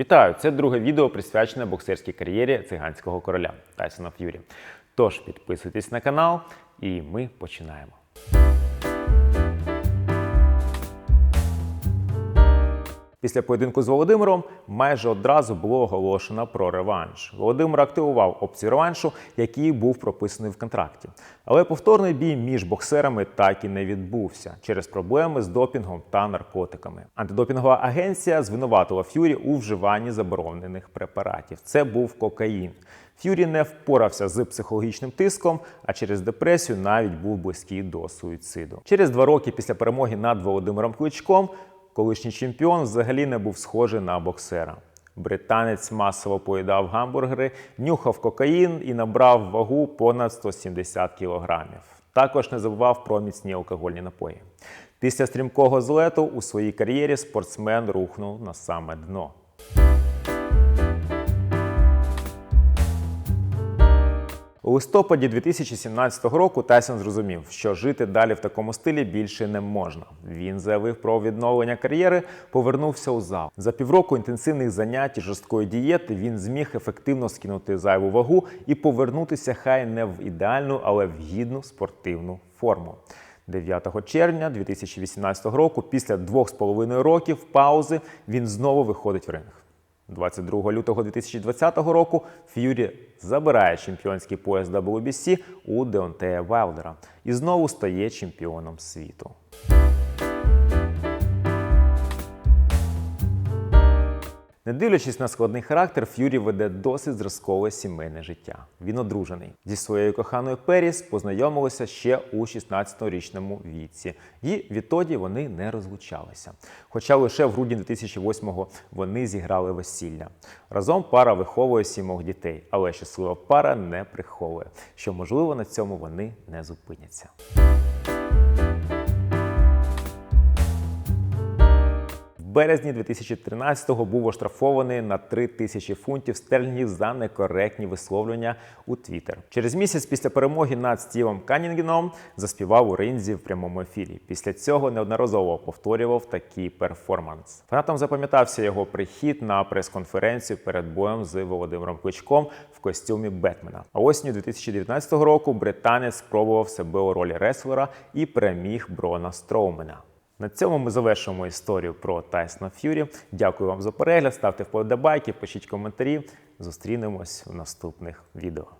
Вітаю! Це друге відео присвячене боксерській кар'єрі циганського короля Тайсона Ф'юрі. Тож підписуйтесь на канал, і ми починаємо. Після поєдинку з Володимиром майже одразу було оголошено про реванш. Володимир активував опцію реваншу, який був прописаний в контракті. Але повторний бій між боксерами так і не відбувся через проблеми з допінгом та наркотиками. Антидопінгова агенція звинуватила Ф'юрі у вживанні заборонених препаратів. Це був кокаїн. Ф'юрі не впорався з психологічним тиском, а через депресію навіть був близький до суїциду. Через два роки після перемоги над Володимиром Кличком колишній чемпіон взагалі не був схожий на боксера. Британець масово поїдав гамбургери, нюхав кокаїн і набрав вагу понад 170 кілограмів. Також не забував про міцні алкогольні напої. Після стрімкого злету у своїй кар'єрі спортсмен рухнув на саме дно. У листопаді 2017 року Тайсон зрозумів, що жити далі в такому стилі більше не можна. Він заявив про відновлення кар'єри, повернувся у зал. За півроку інтенсивних занять і жорсткої дієти він зміг ефективно скинути зайву вагу і повернутися хай не в ідеальну, але в гідну спортивну форму. 9 червня 2018 року, після двох з половиною років паузи, він знову виходить в ринг. 22 лютого 2020 року Ф'юрі забирає чемпіонський пояс WBC у Деонтея Вайлдера і знову стає чемпіоном світу. Не дивлячись на складний характер, Ф'юрі веде досить зразкове сімейне життя. Він одружений зі своєю коханою Періс познайомилися ще у 16-річному віці, і відтоді вони не розлучалися. Хоча лише в грудні 2008-го вони зіграли весілля. Разом пара виховує сімох дітей, але щаслива пара не приховує, що можливо на цьому вони не зупиняться. Березні 2013-го був оштрафований на 3 тисячі фунтів стерлінгів за некоректні висловлювання у Твіттер. Через місяць після перемоги над Стівом Канінгеном заспівав у ринзі в прямому ефірі. Після цього неодноразово повторював такий перформанс. Фанатам запам'ятався його прихід на прес-конференцію перед боєм з Володимиром Кличком в костюмі Бетмена. А осінню 2019 року британець спробував себе у ролі реслера і переміг Брона Строумена. На цьому ми завершуємо історію про Тайсона Ф'юрі. Дякую вам за перегляд. Ставте вподобайки, пишіть коментарі. Зустрінемось у наступних відео.